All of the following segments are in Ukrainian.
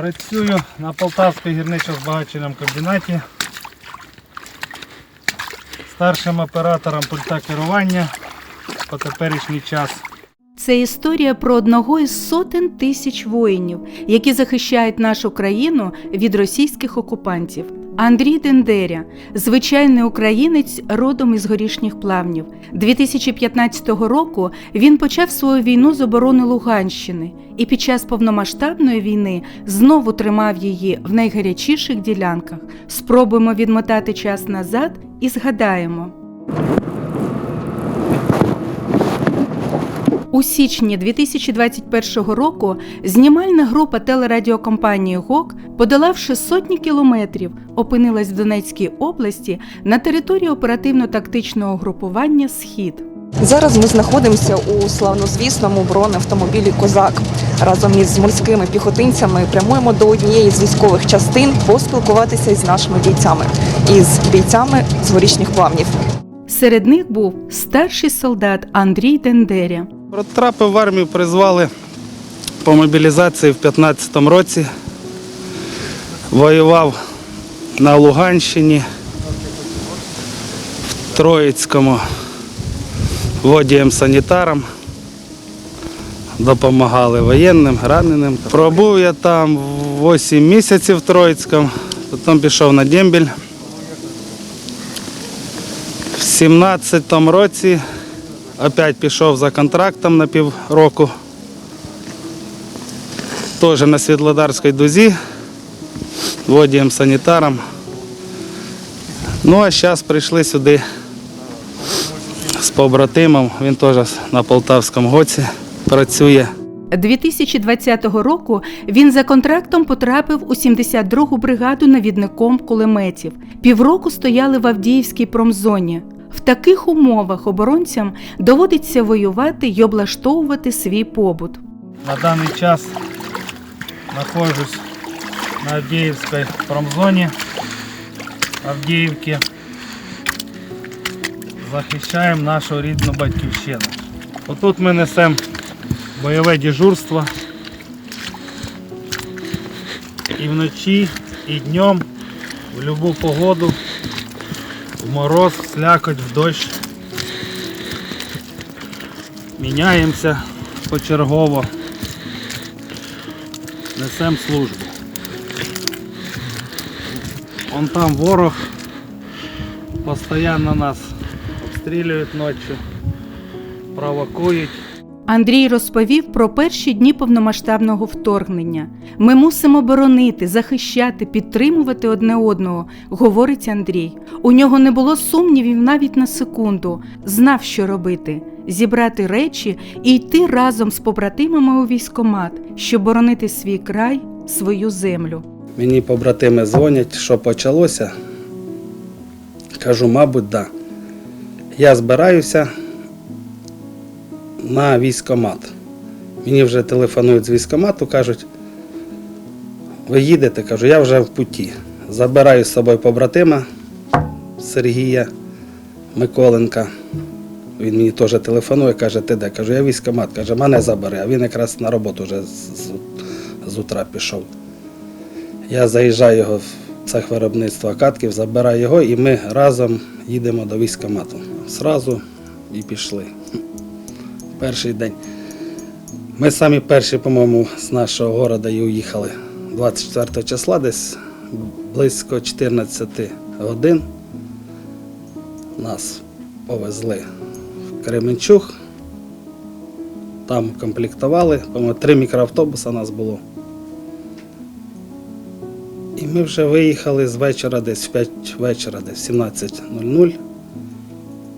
Працюю на Полтавській гірничо-збагаченому комбінаті. Старшим оператором пульта керування по теперішній час. Це історія про одного із сотень тисяч воїнів, які захищають нашу країну від російських окупантів. Андрій Дендеря, звичайний українець родом із горішніх плавнів. 2015 року він почав свою війну з оборони Луганщини і під час повномасштабної війни знову тримав її в найгарячіших ділянках. Спробуємо відмотати час назад і згадаємо. У січні 2021 року знімальна група телерадіокомпанії ГОК, подолавши сотні кілометрів, опинилась в Донецькій області на території оперативно-тактичного групування Схід. Зараз ми знаходимося у славнозвісному бронеавтомобілі Козак. Разом із морськими піхотинцями прямуємо до однієї з військових частин поспілкуватися із нашими бійцями, із бійцями з горішніх плавнів. Серед них був старший солдат Андрій Дендеря. Потрапив в армію, призвали по мобілізації в 2015 році. Воював на Луганщині, в Троїцькому водієм-санітаром. Допомагали воєнним, раненим. Пробув я там 8 місяців в Троїцькому, потім пішов на дембіль. В 17-му році опять пішов за контрактом на півроку. Теж на Світлодарській дузі, водієм санітаром. Ну а зараз прийшли сюди з побратимом. Він теж на Полтавському гоці працює. 2020 року він за контрактом потрапив у 72-гу бригаду навідником кулеметів. Півроку стояли в Авдіївській промзоні. В таких умовах оборонцям доводиться воювати й облаштовувати свій побут. На даний час знаходжусь на Авдіївській промзоні Авдіївки. Захищаємо нашу рідну батьківщину. Отут ми несемо бойове дежурство. І вночі, і днем, в будь-яку погоду, в мороз, слякоть, в дощ. Міняємося почергово. Несемо службу. Вон там ворог постійно нас обстрілюють ночі, провокують. Андрій розповів про перші дні повномасштабного вторгнення. Ми мусимо боронити, захищати, підтримувати одне одного, говорить Андрій. У нього не було сумнівів навіть на секунду. Знав, що робити зібрати речі і йти разом з побратимами у військомат, щоб боронити свій край, свою землю. Мені побратими дзвонять, що почалося. Кажу, мабуть, да. Я збираюся на військомат. Мені вже телефонують з військомату, кажуть, ви їдете? Кажу, я вже в путі. Забираю з собою побратима Сергія Миколенка. Він мені теж телефонує, каже, ти де? Кажу, я військомат. Каже, мене забери, а він якраз на роботу вже з, з, утра пішов. Я заїжджаю його в цех виробництва катків, забираю його і ми разом їдемо до військкомату. Зразу і пішли. Перший день. Ми самі перші, по-моєму, з нашого міста і уїхали 24 числа, десь близько 14 годин. Нас повезли в Кременчуг. Там комплектували, три мікроавтобуси нас було. І ми вже виїхали з вечора, десь в 5 вечора, десь в 17.00.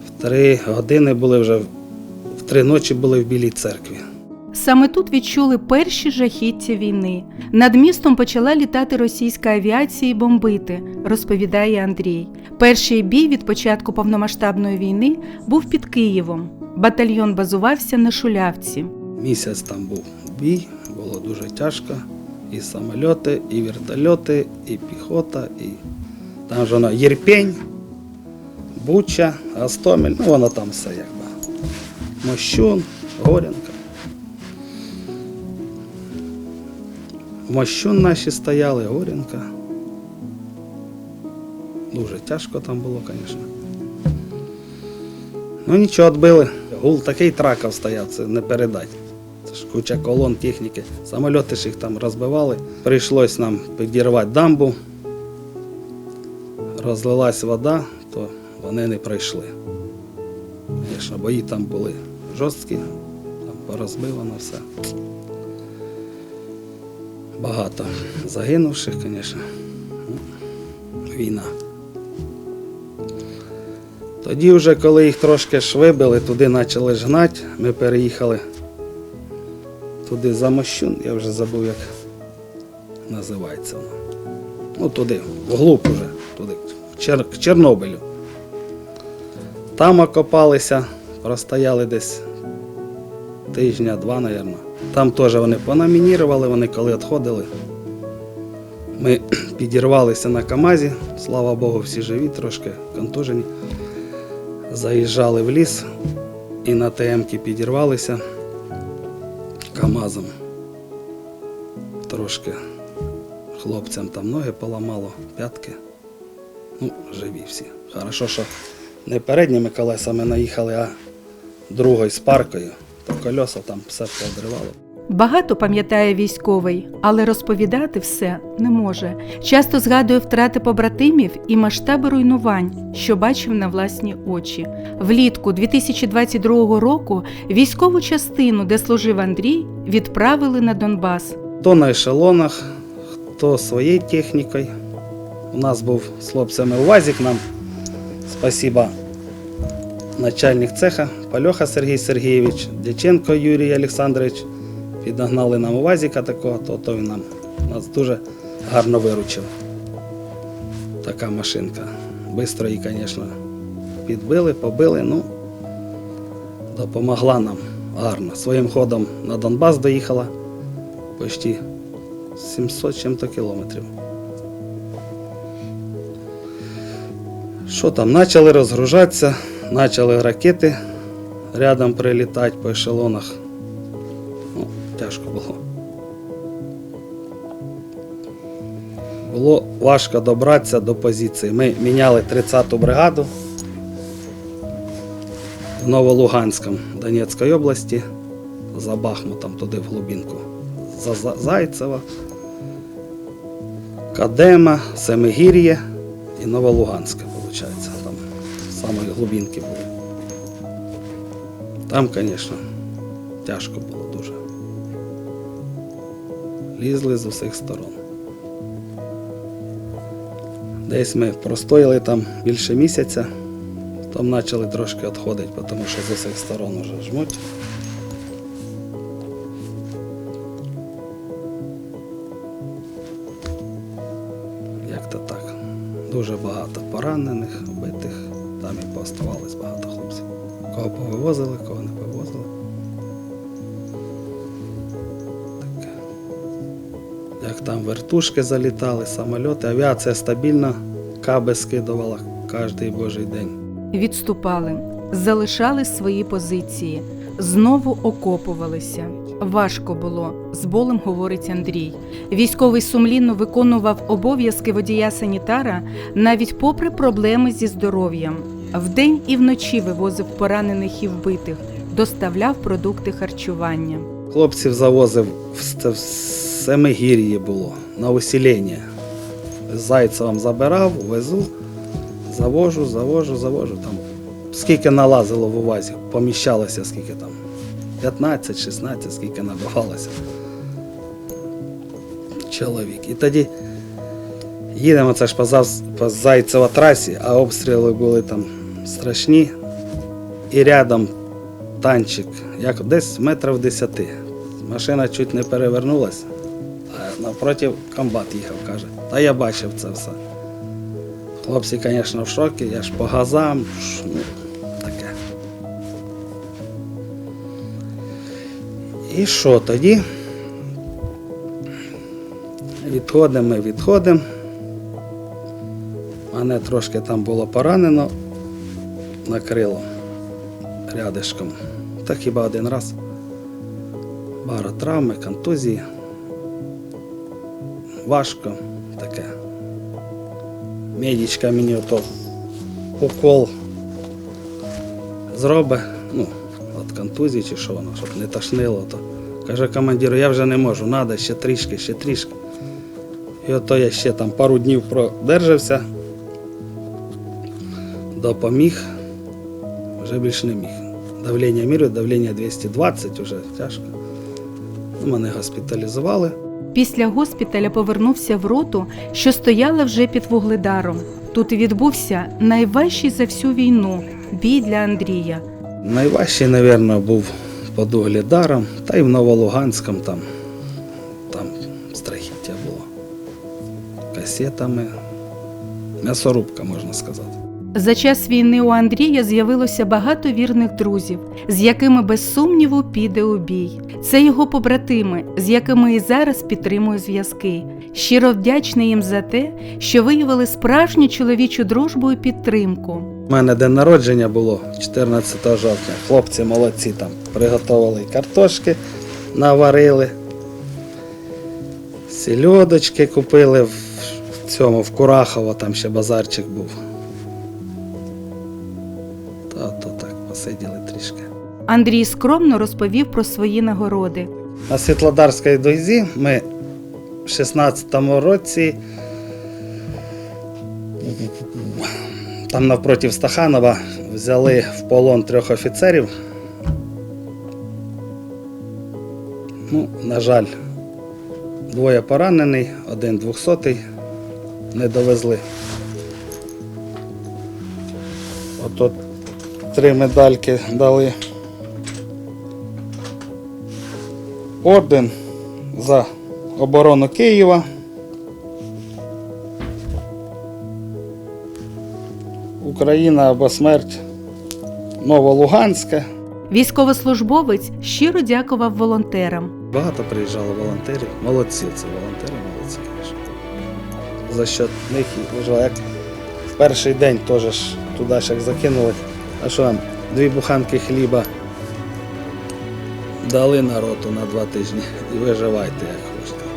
В 3 години були вже, в 3 ночі були в Білій церкві. Саме тут відчули перші жахіття війни. Над містом почала літати російська авіація і бомбити, розповідає Андрій. Перший бій від початку повномасштабної війни був під Києвом. Батальйон базувався на Шулявці. Місяць там був бій, було дуже тяжко. І самольоти, і вертольоти, і піхота, і там ж воно Єрпень, Буча, Гастомель, ну воно там все якби. Мощун, Горянка. Мощун наші стояли, Горінка. Дуже тяжко там було, звісно. Ну нічого, відбили. Гул такий тракав стояв, це не передать. Це ж куча колон техніки. Самольоти ж їх там розбивали. Прийшлось нам підірвати дамбу. Розлилась вода, то вони не пройшли. Звісно, бої там були жорсткі, там порозбивано все. Багато загинувших, звісно. Ну, Війна. Тоді вже, коли їх трошки ж вибили, туди почали ж ми переїхали туди за Мощун, я вже забув, як називається воно. Ну, туди, вглуб уже, туди, Чер- к Чорнобилю. Там окопалися, простояли десь тижня, два, мабуть. Там теж вони понамінірували, вони коли відходили. Ми підірвалися на КАМАЗі, слава Богу, всі живі, трошки контужені. Заїжджали в ліс і на ТМ-ки підірвалися КАМАЗом. Трошки хлопцям там ноги поламало, п'ятки. Ну, живі всі. Хорошо, що не передніми колесами наїхали, а другою з паркою, то кольоса там все поодривало. Багато пам'ятає військовий, але розповідати все не може. Часто згадує втрати побратимів і масштаби руйнувань, що бачив на власні очі. Влітку 2022 року військову частину, де служив Андрій, відправили на Донбас. Хто на ешелонах, хто своєю технікою. У нас був з хлопцями УАЗик нам. Спасибо начальник цеха Пальоха Сергій Сергійович, Дяченко Юрій Олександрович. Підогнали нам УАЗика такого, то, то він нам нас дуже гарно виручив. Така машинка. Бистро її, звісно, підбили, побили, ну допомогла нам гарно. Своїм ходом на Донбас доїхала почти 700 чим-то кілометрів. Що там? Почали розгружатися, почали ракети рядом прилітати по ешелонах. Ну, тяжко було. Було важко добратися до позиції. Ми міняли 30-ту бригаду в Новолуганському Донецької області, за Бахмутом, туди в глубинку. За За- Зайцева, Кадема, Семигір'я і Новолуганська, виходить. Саме глубинки були. Там, звісно, тяжко було дуже. Лізли з усіх сторон. Десь ми простояли там більше місяця, там почали трошки відходити, тому що з усіх сторон вже жмуть. Як то так. Дуже багато поранених, пооставалось багато хлопців. Кого повивозили, кого не повивозили. Таке. Як там вертушки залітали, самольоти, авіація стабільно каби скидувала кожен божий день. Відступали, залишали свої позиції, знову окопувалися. Важко було, з болем говорить Андрій. Військовий сумлінно виконував обов'язки водія-санітара навіть попри проблеми зі здоров'ям. Вдень і вночі вивозив поранених і вбитих, доставляв продукти харчування. Хлопців завозив в Семигір'ї було на усілення. Зайцевом забирав, везу, завожу, завожу, завожу. Там скільки налазило в увазі, поміщалося, скільки там. 15, 16, скільки набивалося. Чоловік. І тоді їдемо це ж по Зайцева трасі, а обстріли були там страшні. І рядом танчик, як десь метрів десяти. Машина чуть не перевернулася, а напроти комбат їхав, каже. Та я бачив це все. Хлопці, звісно, в шокі, я ж по газам, ну, таке. І що тоді? Відходимо, відходимо. Мене трошки там було поранено, накрило рядишком. Так хіба один раз. Баротравми, контузії. важко таке. Медичка мені ото укол зробить, ну, від контузії чи що воно, щоб не тошнило. То. Каже командир, я вже не можу, треба ще трішки, ще трішки. І ото я ще там пару днів продержався, допоміг, вже більше не міг. Давлення мірю, давлення 220, вже тяжко. Ну, Мене госпіталізували. Після госпіталя повернувся в роту, що стояла вже під вугледаром. Тут і відбувся найважчий за всю війну бій для Андрія. Найважчий, мабуть, був під Угледаром, та й в Новолуганському там, там страхіття було. Касетами, м'ясорубка, можна сказати. За час війни у Андрія з'явилося багато вірних друзів, з якими без сумніву піде у бій. Це його побратими, з якими і зараз підтримує зв'язки. Щиро вдячний їм за те, що виявили справжню чоловічу дружбу і підтримку. У мене день народження було 14 жовтня. Хлопці молодці там приготували картошки, наварили. Сільодочки купили в цьому, в Курахово, там ще базарчик був. Посиділи трішки. Андрій скромно розповів про свої нагороди. На Світлодарській дозі ми в 16-му році там навпроти Стаханова взяли в полон трьох офіцерів. Ну, на жаль, двоє поранений, один двохсотий не довезли. Ото три медальки дали. орден за оборону Києва. Україна або смерть Новолуганська. Військовослужбовець щиро дякував волонтерам. Багато приїжджало волонтерів. Молодці, це волонтери, молодці, звісно. За що них і. Як в перший день теж туди ж як закинули. А що там, дві буханки хліба дали народу на два тижні і виживайте, як.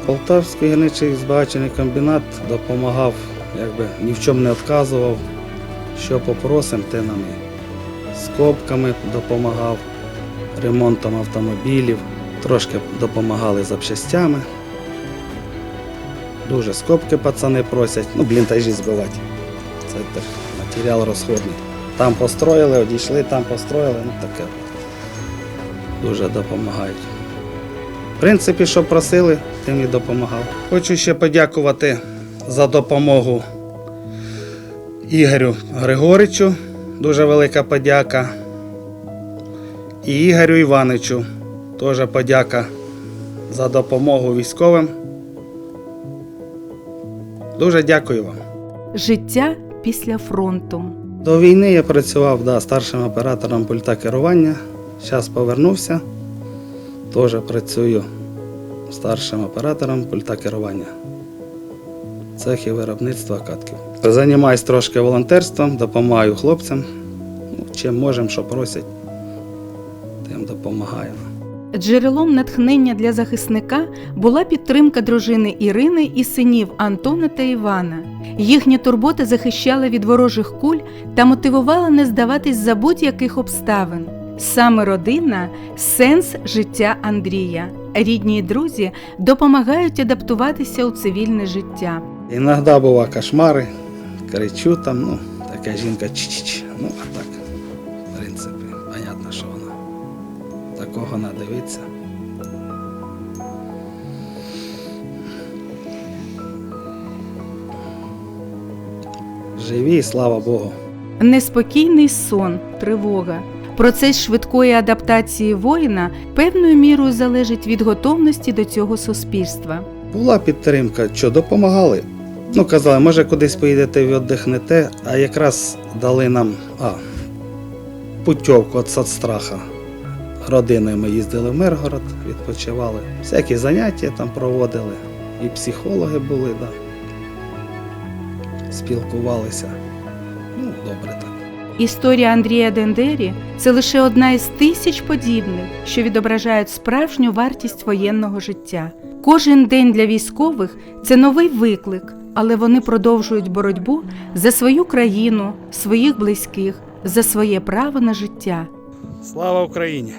Полтавський гірничий збагачений комбінат допомагав, якби ні в чому не відказував. Що попросимо, те нам і скобками допомагав, ремонтом автомобілів, трошки допомагали запчастями. Дуже скобки пацани просять, ну блінтажі збивати. Це теж матеріал розходний. Там построїли, одійшли, там построїли, ну таке. Дуже допомагають. В принципі, що просили, тим і допомагав. Хочу ще подякувати за допомогу Ігорю Григоричу. Дуже велика подяка. І Ігорю Іваничу. Теж подяка за допомогу військовим. Дуже дякую вам. Життя після фронту. До війни я працював да, старшим оператором пульта керування. Зараз повернувся. Теж працюю старшим оператором пульта керування. Цехи виробництва катків. Займаюсь трошки волонтерством, допомагаю хлопцям. Ну, чим можемо, що просять, тим допомагаємо. Джерелом натхнення для захисника була підтримка дружини Ірини і синів Антона та Івана. Їхня турбота захищала від ворожих куль та мотивувала не здаватись за будь-яких обставин. Саме родина сенс життя Андрія. Рідні й друзі допомагають адаптуватися у цивільне життя. Іноді бува кошмари, кричу там, ну, така жінка чич. Ну, а так, Такого не дивиться. Живі, слава Богу. Неспокійний сон, тривога. Процес швидкої адаптації воїна певною мірою залежить від готовності до цього суспільства. Була підтримка, що допомагали. Ну, казали, може кудись поїдете і віддихнете, а якраз дали нам а, путівку від соцстраха. Родиною ми їздили в Миргород, відпочивали. Всякі заняття там проводили. І психологи були, да. спілкувалися. Ну, добре так. Історія Андрія Дендері це лише одна із тисяч подібних, що відображають справжню вартість воєнного життя. Кожен день для військових це новий виклик, але вони продовжують боротьбу за свою країну, своїх близьких, за своє право на життя. Слава Україні!